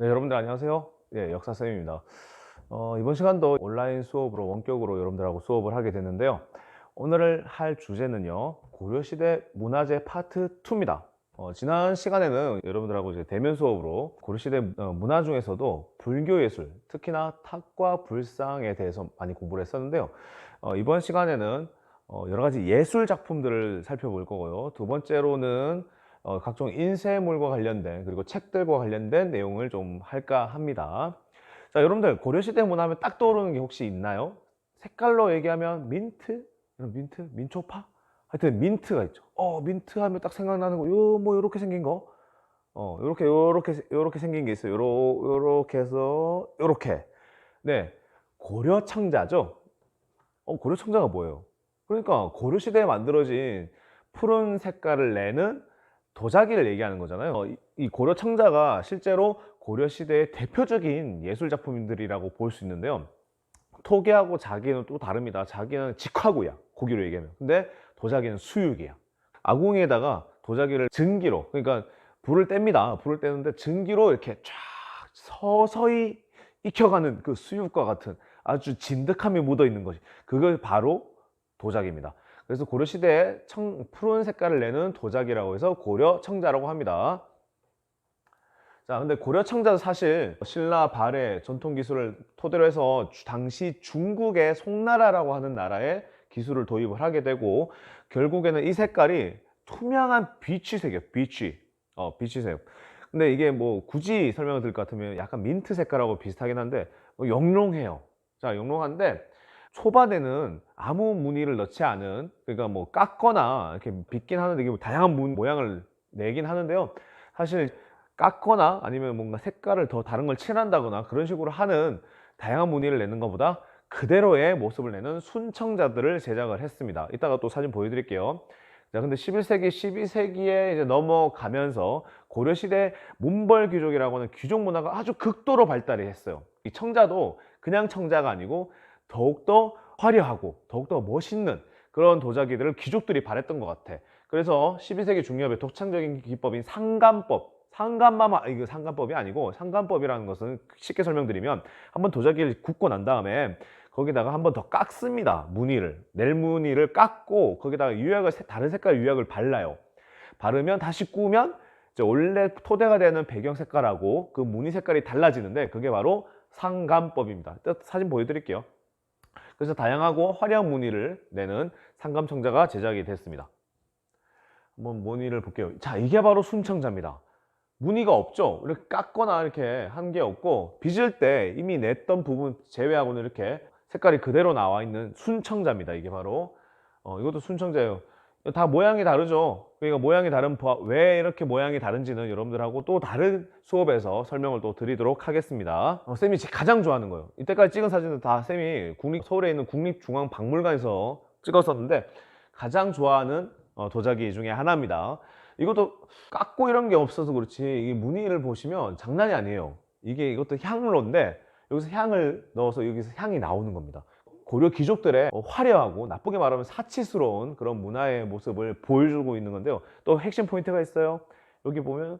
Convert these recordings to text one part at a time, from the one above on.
네, 여러분들 안녕하세요. 예, 역사쌤입니다. 어, 이번 시간도 온라인 수업으로 원격으로 여러분들하고 수업을 하게 됐는데요. 오늘 할 주제는요, 고려시대 문화재 파트 2입니다. 어, 지난 시간에는 여러분들하고 이제 대면 수업으로 고려시대 어, 문화 중에서도 불교 예술, 특히나 탁과 불상에 대해서 많이 공부를 했었는데요. 어, 이번 시간에는 어, 여러 가지 예술 작품들을 살펴볼 거고요. 두 번째로는 어, 각종 인쇄물과 관련된 그리고 책들과 관련된 내용을 좀 할까 합니다. 자, 여러분들 고려시대 문화하면 딱 떠오르는 게 혹시 있나요? 색깔로 얘기하면 민트? 민트? 민초파? 하여튼 민트가 있죠. 어, 민트 하면 딱 생각나는 거, 요, 뭐, 요렇게 생긴 거. 어, 요렇게, 요렇게, 요렇게 생긴 게 있어요. 요러, 요렇게 해서, 요렇게. 네. 고려청자죠? 어, 고려청자가 뭐예요? 그러니까 고려 시대에 만들어진 푸른 색깔을 내는 도자기를 얘기하는 거잖아요. 어, 이- 이 고려 청자가 실제로 고려 시대의 대표적인 예술 작품들이라고 볼 수 있는데요. 토기하고 자기는 또 다릅니다. 자기는 직화구야. 고기로 얘기하면. 근데 도자기는 수육이야. 아궁이에다가 도자기를 증기로 그러니까 불을 뗍니다. 불을 떼는데 증기로 이렇게 쫙 서서히 익혀가는 그 수육과 같은 아주 진득함이 묻어 있는 것이 그걸 바로 도자기입니다. 그래서 고려 시대에 청, 푸른 색깔을 내는 도자기라고 해서 고려 청자라고 합니다. 자, 근데 고려 청자도 사실 신라 발해 전통 기술을 토대로 해서 주- 당시 중국의 송나라라고 하는 나라에 기술을 도입을 하게 되고 결국에는 이 색깔이 투명한 비취색이에요. 비취. 어, 비취색. 근데 이게 뭐 굳이 설명을 드릴 것 같으면 약간 민트 색깔하고 비슷하긴 한데 뭐 영롱해요. 자, 영롱한데 초반에는 아무 무늬를 넣지 않은 그러니까 뭐 깎거나 이렇게 빗긴 하는데 이게 뭐 다양한 문- 모양을 내긴 하는데요. 사실 깎거나 아니면 뭔가 색깔을 더 다른 걸 칠한다거나 그런 식으로 하는 다양한 무늬를 내는 것보다 그대로의 모습을 내는 순청자들을 제작을 했습니다. 이따가 또 사진 보여드릴게요. 자, 근데 11세기, 12세기에 이제 넘어가면서 고려시대 문벌 귀족이라고 하는 귀족 문화가 아주 극도로 발달이 했어요. 이 청자도 그냥 청자가 아니고 더욱더 화려하고 더욱더 멋있는 그런 도자기들을 귀족들이 바랬던 것 같아. 그래서 12세기 중엽의 독창적인 기법인 상감법, 상감마마 이거 상감법이 아니고 상감법이라는 것은 쉽게 설명드리면 한번 도자기를 굽고 난 다음에 거기다가 한번 더 깎습니다. 무늬를 낼 무늬를 깎고 거기다가 유약을 세- 다른 색깔 유약을 발라요. 바르면 다시 구우면 이제 원래 토대가 되는 배경 색깔하고 그 무늬 색깔이 달라지는데 그게 바로 상감법입니다. 이따 사진 보여드릴게요. 그래서 다양하고 화려한 무늬를 내는 상감청자가 제작이 됐습니다. 한번 무늬를 볼게요. 자, 이게 바로 순청자입니다. 무늬가 없죠. 이렇게 깎거나 이렇게 한 게 없고 빚을 때 이미 냈던 부분 제외하고는 이렇게 색깔이 그대로 나와 있는 순청자입니다. 이게 바로 어, 이것도 순청자예요. 다 모양이 다르죠. 그러니까 모양이 다른 바- 왜 이렇게 모양이 다른지는 여러분들하고 또 다른 수업에서 설명을 또 드리도록 하겠습니다. 어, 쌤이 지- 가장 좋아하는 거예요. 이때까지 찍은 사진은 다 쌤이 국립 서울에 있는 국립중앙박물관에서 찍었었는데 가장 좋아하는 어, 도자기 중에 하나입니다. 이것도 깎고 이런 게 없어서 그렇지 이 무늬를 보시면 장난이 아니에요. 이게 이것도 향로인데 여기서 향을 넣어서 여기서 향이 나오는 겁니다. 고려 귀족들의 어, 화려하고 나쁘게 말하면 사치스러운 그런 문화의 모습을 보여주고 있는 건데요. 또 핵심 포인트가 있어요. 여기 보면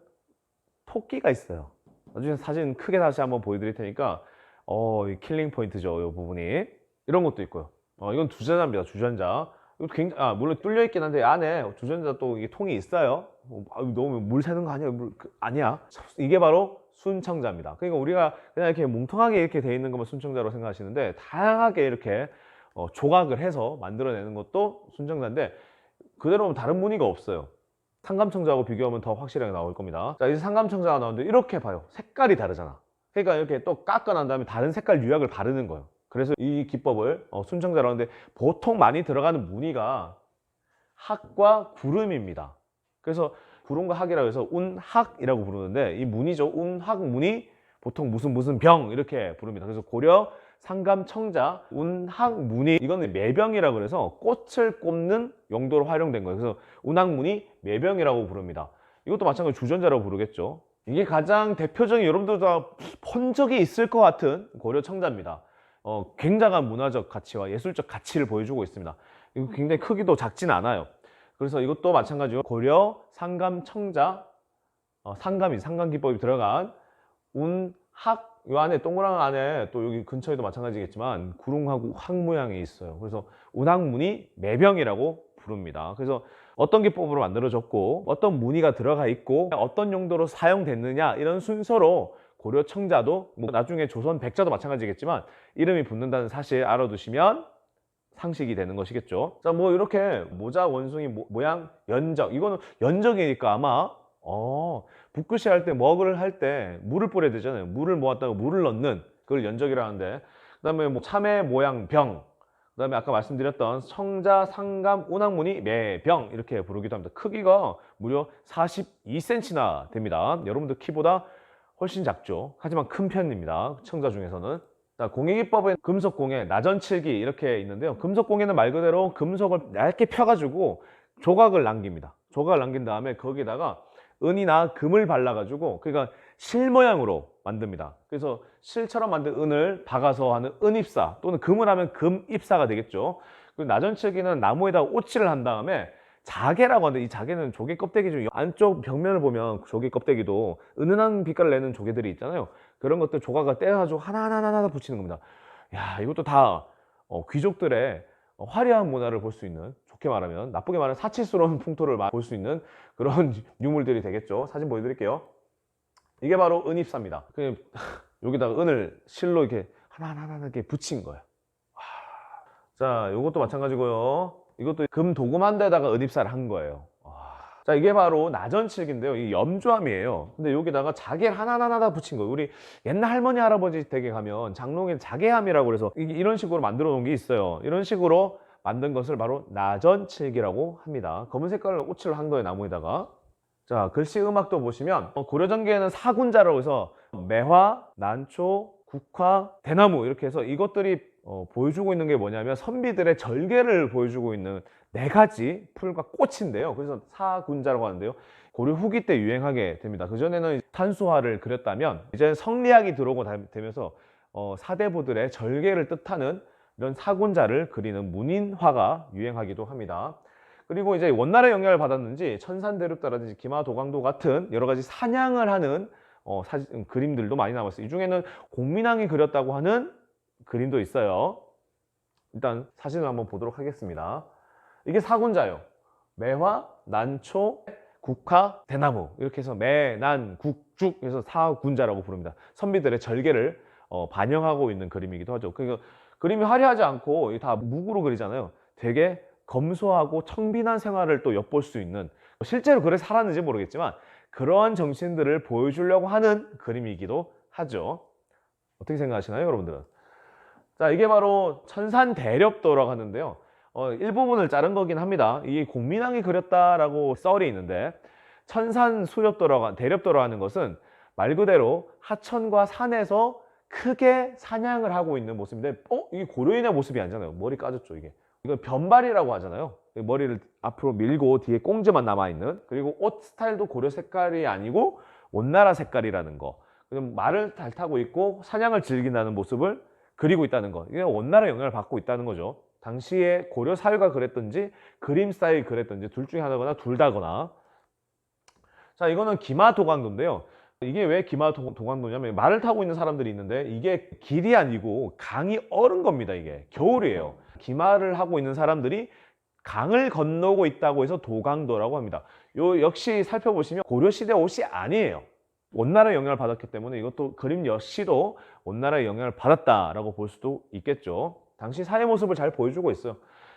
토끼가 있어요. 나중에 사진 크게 다시 한번 보여드릴 테니까 어, 이 킬링 포인트죠. 이 부분이 이런 것도 있고요. 어, 이건 주전자입니다. 주전자. 굉장히 아, 물론 뚫려 있긴 한데 안에 주전자 또 이게 통이 있어요. 어, 아, 너무 물 새는 거 아니야? 물, 그, 아니야. 이게 바로 순청자입니다. 그러니까 우리가 그냥 이렇게 뭉텅하게 이렇게 돼 있는 것만 순청자로 생각하시는데 다양하게 이렇게 어, 조각을 해서 만들어내는 것도 순청자인데 그대로 다른 무늬가 없어요. 상감청자하고 비교하면 더 확실하게 나올 겁니다. 자, 이제 상감청자가 나오는데 이렇게 봐요. 색깔이 다르잖아. 그러니까 이렇게 또 깎아 난 다음에 다른 색깔 유약을 바르는 거예요. 그래서 이 기법을 어, 순청자라고 하는데 보통 많이 들어가는 무늬가 학과 구름입니다. 그래서 구름과 학이라고 해서 운학이라고 부르는데 이 무늬죠. 운학 무늬 보통 무슨 무슨 병 이렇게 부릅니다. 그래서 고려 상감 청자 운학 무늬 이거는 매병이라고 그래서 꽃을 꼽는 용도로 활용된 거예요. 그래서 운학 무늬 매병이라고 부릅니다. 이것도 마찬가지로 주전자라고 부르겠죠. 이게 가장 대표적인 여러분들 다본 적이 있을 것 같은 고려 청자입니다. 어, 굉장한 문화적 가치와 예술적 가치를 보여주고 있습니다. 이거 굉장히 크기도 작진 않아요. 그래서 이것도 마찬가지로 고려 상감 청자 어, 상감이 상감 기법이 들어간 운 학 요 안에 동그란 안에 또 여기 근처에도 마찬가지겠지만 구릉하고 확 모양이 있어요. 그래서 운학문이 매병이라고 부릅니다. 그래서 어떤 기법으로 만들어졌고 어떤 문의가 들어가 있고 어떤 용도로 사용됐느냐 이런 순서로 고려 청자도 뭐 나중에 조선 백자도 마찬가지겠지만 이름이 붙는다는 사실 알아두시면 상식이 되는 것이겠죠. 자, 뭐 이렇게 모자 원숭이 모, 모양 연적 이거는 연적이니까 아마 어 붓글씨 할 때 먹을 할 때 물을 뿌려야 되잖아요. 물을 모았다가 물을 넣는 그걸 연적이라 하는데 그다음에 뭐 참외 모양 병 그다음에 아까 말씀드렸던 청자 상감 운항문이 매병 이렇게 부르기도 합니다. 크기가 무려 42cm나 됩니다. 여러분들 키보다 훨씬 작죠. 하지만 큰 편입니다. 청자 중에서는. 자, 공예기법은 금속 공예, 나전칠기 이렇게 있는데요. 금속 공예는 말 그대로 금속을 얇게 펴가지고 조각을 남깁니다. 조각을 남긴 다음에 거기다가 은이나 금을 발라가지고 그러니까 실 모양으로 만듭니다. 그래서 실처럼 만든 은을 박아서 하는 은입사 또는 금을 하면 금입사가 되겠죠. 그리고 나전칠기는 나무에다 오칠을 한 다음에 자개라고 하는데 이 자개는 조개 껍데기 중 안쪽 벽면을 보면 조개 껍데기도 은은한 빛깔을 내는 조개들이 있잖아요. 그런 것들 조각을 떼가지고 하나하나 하나 붙이는 겁니다. 야 이것도 다 어, 귀족들의 어, 화려한 문화를 볼 수 있는 좋게 말하면 나쁘게 말하면 사치스러운 풍토를 볼 수 있는 그런 유물들이 되겠죠. 사진 보여드릴게요. 이게 바로 은입사입니다. 그냥 여기다가 은을 실로 이렇게 하나하나 하나 이렇게 붙인 거예요. 와. 자, 이것도 마찬가지고요. 이것도 금 도금한 데다가 은입사를 한 거예요. 와. 자, 이게 바로 나전칠기인데요. 이 염조함이에요. 근데 여기다가 자개를 하나하나 다 붙인 거예요. 우리 옛날 할머니, 할아버지 댁에 가면 장롱에 자개함이라고 그래서 이- 이런 식으로 만들어 놓은 게 있어요. 이런 식으로 만든 것을 바로 나전칠기라고 합니다. 검은 색깔로 오칠을 한 거예요, 나무에다가. 자, 글씨 음악도 보시면 어, 고려전기에는 사군자라고 해서 매화, 난초, 국화, 대나무 이렇게 해서 이것들이 어, 보여주고 있는 게 뭐냐면 선비들의 절개를 보여주고 있는 네 가지 풀과 꽃인데요. 그래서 사군자라고 하는데요. 고려 후기 때 유행하게 됩니다. 그전에는 탄수화를 그렸다면 이제 성리학이 들어오고 다- 되면서 어, 사대부들의 절개를 뜻하는 이런 사군자를 그리는 문인화가 유행하기도 합니다. 그리고 이제 원나라의 영향을 받았는지 천산대륙다라든지 기마도강도 같은 여러 가지 사냥을 하는 어, 사진, 그림들도 많이 남았어요. 이 중에는 공민왕이 그렸다고 하는 그림도 있어요. 일단 사진을 한번 보도록 하겠습니다. 이게 사군자예요. 매화, 난초, 국화, 대나무 이렇게 해서 매, 난, 국, 죽 해서 사군자라고 부릅니다. 선비들의 절개를 어, 반영하고 있는 그림이기도 하죠. 그러니까 그림이 화려하지 않고 다 묵으로 그리잖아요. 되게 검소하고 청빈한 생활을 또 엿볼 수 있는 실제로 그래 살았는지 모르겠지만 그러한 정신들을 보여주려고 하는 그림이기도 하죠. 어떻게 생각하시나요, 여러분들은? 자, 이게 바로 천산 대렵도라고 하는데요. 어, 일부분을 자른 거긴 합니다. 이게 공민왕이 그렸다라고 썰이 있는데 천산 수렵도라고 한- 대렵도라고 하는 것은 말 그대로 하천과 산에서 크게 사냥을 하고 있는 모습인데 어? 이게 고려인의 모습이 아니잖아요. 머리 까졌죠, 이게. 이건 변발이라고 하잖아요. 머리를 앞으로 밀고 뒤에 꽁지만 남아있는 그리고 옷 스타일도 고려 색깔이 아니고 원나라 색깔이라는 거 말을 잘 타고 있고 사냥을 즐긴다는 모습을 그리고 있다는 거 이게 원나라 영향을 받고 있다는 거죠. 당시에 고려 사회가 그랬던지 그림 스타일이 그랬던지 둘 중에 하나거나 둘 다거나. 자 이거는 기마 도강도인데요. 이게 왜 기마도강도냐면 말을 타고 있는 사람들이 있는데 이게 길이 아니고 강이 얼은 겁니다 이게. 겨울이에요. 기마를 하고 있는 사람들이 강을 건너고 있다고 해서 도강도라고 합니다. 요 역시 살펴보시면 고려시대 옷이 아니에요. 원나라의 영향을 받았기 때문에 이것도 그림 역시도 원나라의 영향을 받았다라고 볼 수도 있겠죠. 당시 사회 모습을 잘 보여주고 있어요.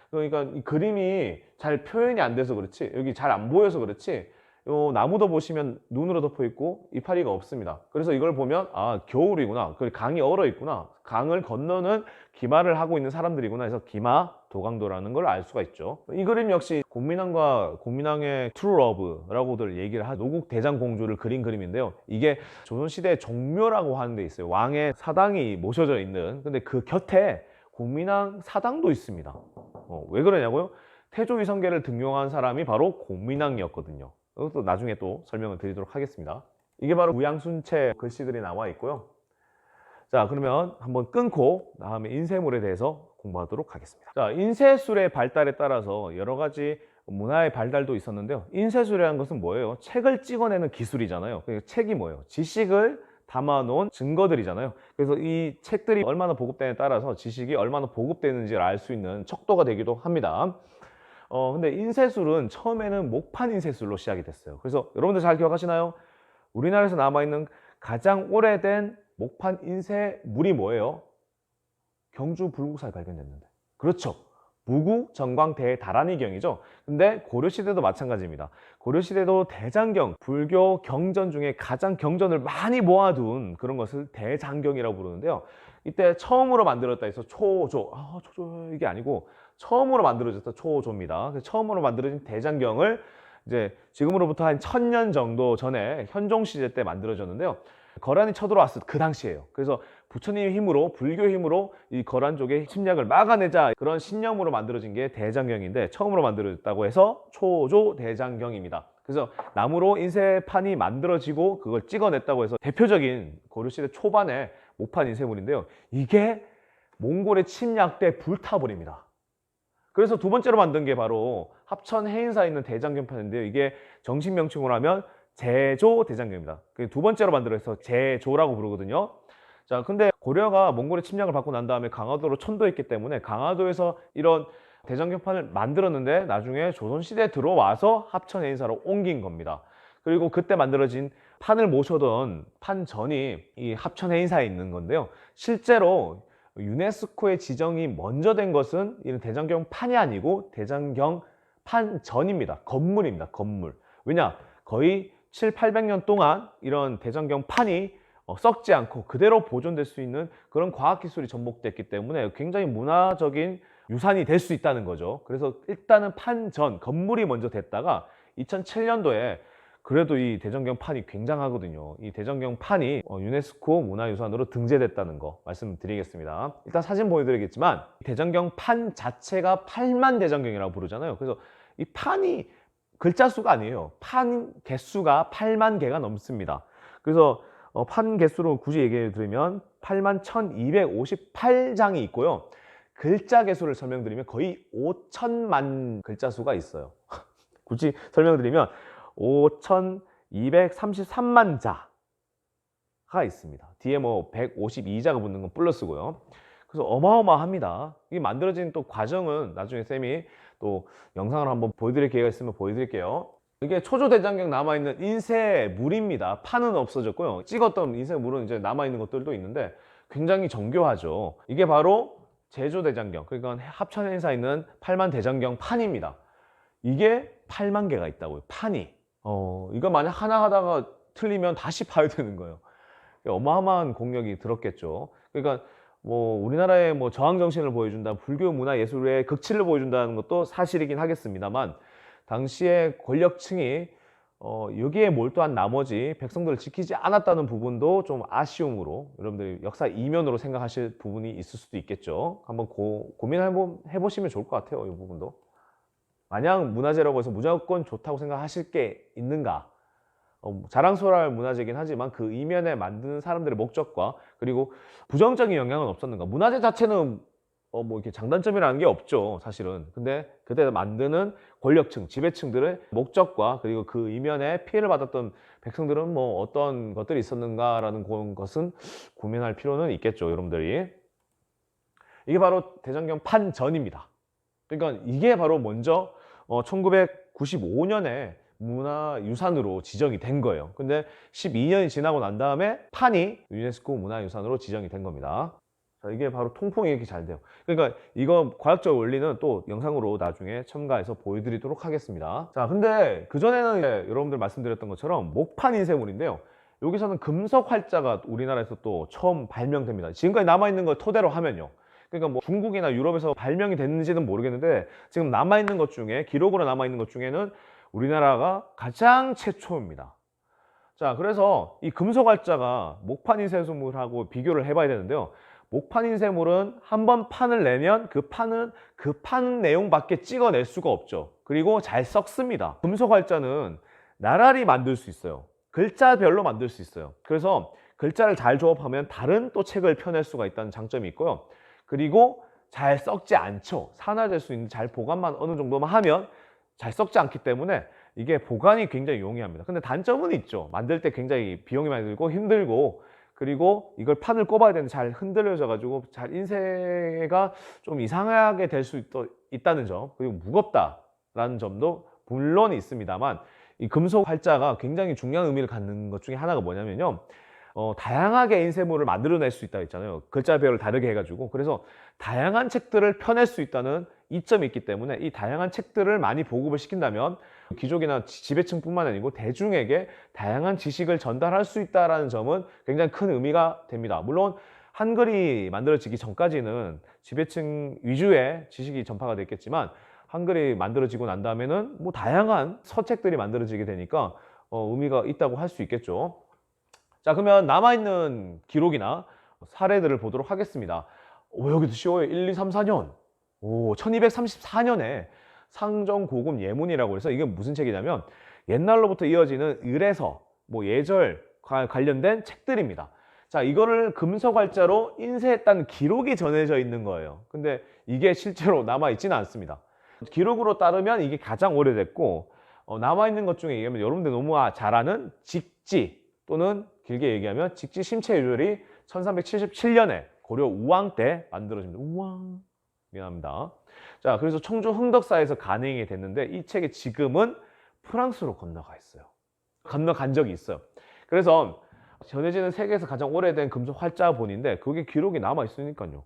그러니까 이 그림이 잘 표현이 안 돼서 그렇지 여기 잘 안 보여서 그렇지 요 나무도 보시면 눈으로 덮여 있고 이파리가 없습니다. 그래서 이걸 보면 아 겨울이구나. 그 강이 얼어 있구나. 강을 건너는 기마를 하고 있는 사람들이구나 해서 기마 도강도라는 걸 알 수가 있죠. 이 그림 역시 공민왕과 공민왕의 트루 러브라고들 얘기를 하 노국 대장 공주를 그린 그림인데요. 이게 조선시대 종묘라고 하는 데 있어요. 왕의 사당이 모셔져 있는 근데 그 곁에 공민왕 사당도 있습니다. 어, 왜 그러냐고요? 태조 위성계를 등용한 사람이 바로 공민왕이었거든요. 이것도 나중에 또 설명을 드리도록 하겠습니다. 이게 바로 무양순체 글씨들이 나와 있고요. 자, 그러면 한번 끊고 다음에 인쇄물에 대해서 공부하도록 하겠습니다. 자, 인쇄술의 발달에 따라서 여러 가지 문화의 발달도 있었는데요. 인쇄술이라는 것은 뭐예요? 책을 찍어내는 기술이잖아요. 그 책이 뭐예요? 지식을 담아놓은 증거들이잖아요. 그래서 이 책들이 얼마나 보급되냐에 따라서 지식이 얼마나 보급되는지를 알 수 있는 척도가 되기도 합니다. 어, 근데 인쇄술은 처음에는 목판 인쇄술로 시작이 됐어요. 그래서 여러분들 잘 기억하시나요? 우리나라에서 남아있는 가장 오래된 목판 인쇄물이 뭐예요? 경주 불국사에 발견됐는데. 그렇죠. 무구 정광 대 다란이경이죠. 근데 고려 시대도 마찬가지입니다. 고려 시대도 대장경, 불교 경전 중에 가장 경전을 많이 모아둔 그런 것을 대장경이라고 부르는데요. 이때 처음으로 만들었다 해서 초조, 아, 초조 이게 아니고 처음으로 만들어졌다 초조입니다. 처음으로 만들어진 대장경을 이제 지금으로부터 한 천 년 정도 전에 현종 시대 때 만들어졌는데요. 거란이 쳐들어왔을 그 당시에요. 그래서 부처님의 힘으로 불교 힘으로 이 거란 쪽의 침략을 막아내자 그런 신념으로 만들어진 게 대장경인데 처음으로 만들어졌다고 해서 초조 대장경입니다. 그래서 나무로 인쇄판이 만들어지고 그걸 찍어냈다고 해서 대표적인 고려시대 초반의 목판 인쇄물인데요. 이게 몽골의 침략 때 불타버립니다. 그래서 두 번째로 만든 게 바로 합천 해인사에 있는 대장경판인데요. 이게 정식 명칭으로 하면 제조 대장경입니다. 그두 번째로 만들어서 제조라고 부르거든요. 자, 근데 고려가 몽골의 침략을 받고 난 다음에 강화도로 천도했기 때문에 강화도에서 이런 대장경판을 만들었는데 나중에 조선시대에 들어와서 합천 해인사로 옮긴 겁니다. 그리고 그때 만들어진 판을 모셔던 판전이 이 합천 해인사에 있는 건데요. 실제로 유네스코의 지정이 먼저 된 것은 이런 대장경 판이 아니고 대장경 판전입니다. 건물입니다. 건물. 왜냐? 거의 7, 800년 동안 이런 대장경 판이 어, 썩지 않고 그대로 보존될 수 있는 그런 과학기술이 접목됐기 때문에 굉장히 문화적인 유산이 될 수 있다는 거죠. 그래서 일단은 판전, 건물이 먼저 됐다가 2007년도에 그래도 이 대전경 판이 굉장하거든요. 이 대전경 판이 어, 유네스코 문화유산으로 등재됐다는 거 말씀드리겠습니다. 일단 사진 보여드리겠지만 대전경 판 자체가 8만 대전경이라고 부르잖아요. 그래서 이 판이 글자 수가 아니에요. 판 개수가 8만 개가 넘습니다. 그래서 어, 판 개수로 굳이 얘기해 드리면 8만 1258장이 있고요. 글자 개수를 설명드리면 거의 5천만 글자 수가 있어요. 굳이 설명드리면 5,233만 자가 있습니다. 뒤에 뭐 152자가 붙는 건 플러스고요. 그래서 어마어마합니다. 이게 만들어진 또 과정은 나중에 쌤이 또 영상을 한번 보여드릴 기회가 있으면 보여드릴게요. 이게 초조대장경 남아있는 인쇄물입니다. 판은 없어졌고요. 찍었던 인쇄물은 이제 남아있는 것들도 있는데 굉장히 정교하죠. 이게 바로 제조대장경, 그러니까 합천행사에 있는 8만 대장경 판입니다. 이게 8만 개가 있다고요. 판이. 어, 이거 만약 하나 하다가 틀리면 다시 봐야 되는 거예요. 어마어마한 공력이 들었겠죠. 그러니까 뭐 우리나라의 뭐 저항 정신을 보여준다, 불교 문화 예술의 극치를 보여준다는 것도 사실이긴 하겠습니다만 당시에 권력층이 어, 여기에 몰두한 나머지 백성들을 지키지 않았다는 부분도 좀 아쉬움으로 여러분들이 역사 이면으로 생각하실 부분이 있을 수도 있겠죠. 한번 고, 고민해보시면 좋을 것 같아요. 이 부분도. 만약 문화재라고 해서 무조건 좋다고 생각하실 게 있는가? 어, 자랑스러울 문화재긴 하지만 그 이면에 만드는 사람들의 목적과 그리고 부정적인 영향은 없었는가? 문화재 자체는 어, 뭐 이렇게 장단점이라는 게 없죠, 사실은. 근데 그때 만드는 권력층, 지배층들의 목적과 그리고 그 이면에 피해를 받았던 백성들은 뭐 어떤 것들이 있었는가라는 그런 것은 고민할 필요는 있겠죠, 여러분들이. 이게 바로 대장경 판전입니다. 그러니까 이게 바로 먼저 어, 1995년에 문화유산으로 지정이 된 거예요. 근데 12년이 지나고 난 다음에 판이 유네스코 문화유산으로 지정이 된 겁니다. 자, 이게 바로 통풍이 이렇게 잘 돼요. 그러니까 이거 과학적 원리는 또 영상으로 나중에 첨가해서 보여드리도록 하겠습니다. 자, 근데 그전에는 여러분들 말씀드렸던 것처럼 목판 인쇄물인데요. 여기서는 금속 활자가 우리나라에서 또 처음 발명됩니다. 지금까지 남아있는 걸 토대로 하면요. 그러니까 뭐 중국이나 유럽에서 발명이 됐는지는 모르겠는데 지금 남아있는 것 중에 기록으로 남아있는 것 중에는 우리나라가 가장 최초입니다. 자, 그래서 이 금속 활자가 목판 인쇄물하고 비교를 해봐야 되는데요. 목판 인쇄물은 한 번 판을 내면 그 판은 그 판 내용밖에 찍어낼 수가 없죠. 그리고 잘 썩습니다. 금속 활자는 나란히 만들 수 있어요. 글자별로 만들 수 있어요. 그래서 글자를 잘 조합하면 다른 또 책을 펴낼 수가 있다는 장점이 있고요. 그리고 잘 썩지 않죠. 산화될 수 있는 잘 보관만 어느 정도만 하면 잘 썩지 않기 때문에 이게 보관이 굉장히 용이합니다. 근데 단점은 있죠. 만들 때 굉장히 비용이 많이 들고 힘들고 그리고 이걸 판을 꼽아야 되는데 잘 흔들려져 가지고 잘 인쇄가 좀 이상하게 될 수 있다는 점 그리고 무겁다라는 점도 물론 있습니다만 이 금속 활자가 굉장히 중요한 의미를 갖는 것 중에 하나가 뭐냐면요 어, 다양하게 인쇄물을 만들어낼 수 있다 했잖아요 글자 배열을 다르게 해가지고 그래서 다양한 책들을 펴낼 수 있다는 이점이 있기 때문에 이 다양한 책들을 많이 보급을 시킨다면 귀족이나 지- 지배층뿐만 아니고 대중에게 다양한 지식을 전달할 수 있다는 점은 굉장히 큰 의미가 됩니다. 물론 한글이 만들어지기 전까지는 지배층 위주의 지식이 전파가 됐겠지만 한글이 만들어지고 난 다음에는 뭐 다양한 서책들이 만들어지게 되니까 어, 의미가 있다고 할 수 있겠죠. 자 그러면 남아있는 기록이나 사례들을 보도록 하겠습니다. 오, 여기도 쉬워요. 1, 2, 3, 4년. 오, 1234년에 상정 고금 예문이라고 해서 이게 무슨 책이냐면 옛날로부터 이어지는 을에서 뭐 예절 과- 관련된 책들입니다. 자, 이거를 금속활자로 인쇄했다는 기록이 전해져 있는 거예요. 근데 이게 실제로 남아있지는 않습니다. 기록으로 따르면 이게 가장 오래됐고 어, 남아있는 것 중에 얘기하면 여러분들 너무 아- 잘 아는 직지 또는 길게 얘기하면 직지 심체유절이 1377년에 고려 우왕 때 만들어집니다. 우왕 미안합니다. 자, 그래서 청주 흥덕사에서 간행이 됐는데 이 책이 지금은 프랑스로 건너가 있어요. 건너간 적이 있어요. 그래서 전해지는 세계에서 가장 오래된 금속 활자본인데 그게 기록이 남아 있으니까요.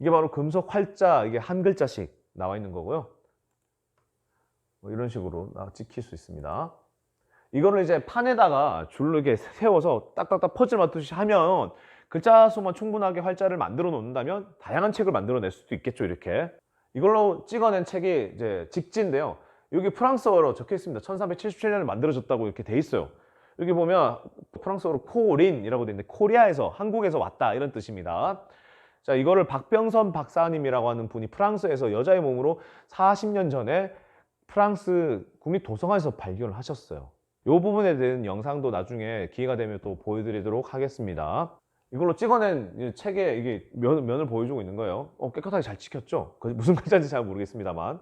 이게 바로 금속 활자 이게 한 글자씩 나와 있는 거고요. 뭐 이런 식으로 나- 찍힐 수 있습니다. 이거를 이제 판에다가 줄로 이렇게 세워서 딱딱딱 퍼즐 맞듯이 하면 글자 수만 충분하게 활자를 만들어 놓는다면 다양한 책을 만들어 낼 수도 있겠죠 이렇게. 이걸로 찍어낸 책이 이제 직지인데요. 여기 프랑스어로 적혀 있습니다. 1377년에 만들어졌다고 이렇게 돼 있어요. 여기 보면 프랑스어로 코린이라고 돼 있는데 코리아에서 한국에서 왔다 이런 뜻입니다. 자 이거를 박병선 박사님이라고 하는 분이 프랑스에서 여자의 몸으로 40년 전에 프랑스 국립 도서관에서 발견을 하셨어요 이 부분에 대한 영상도 나중에 기회가 되면 또 보여드리도록 하겠습니다. 이걸로 찍어낸 이 책에 이게 면, 면을 보여주고 있는 거예요. 어, 깨끗하게 잘 찍혔죠? 그 무슨 글자인지 잘 모르겠습니다만.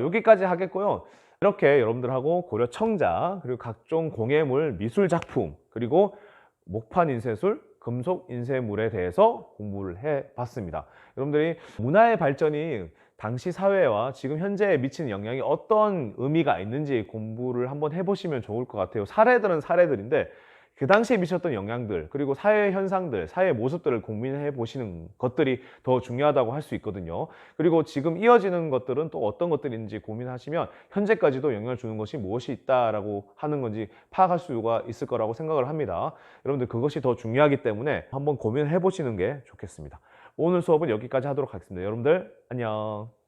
여기까지 하겠고요. 이렇게 여러분들하고 고려 청자, 그리고 각종 공예물, 미술 작품, 그리고 목판 인쇄술, 금속 인쇄물에 대해서 공부를 해 봤습니다. 여러분들이 문화의 발전이 당시 사회와 지금 현재에 미치는 영향이 어떤 의미가 있는지 공부를 한번 해보시면 좋을 것 같아요. 사례들은 사례들인데 그 당시에 미쳤던 영향들 그리고 사회 현상들, 사회 모습들을 고민해 보시는 것들이 더 중요하다고 할 수 있거든요. 그리고 지금 이어지는 것들은 또 어떤 것들인지 고민하시면 현재까지도 영향을 주는 것이 무엇이 있다라고 하는 건지 파악할 수가 있을 거라고 생각을 합니다. 여러분들 그것이 더 중요하기 때문에 한번 고민해 보시는 게 좋겠습니다. 오늘 수업은 여기까지 하도록 하겠습니다. 여러분들 안녕.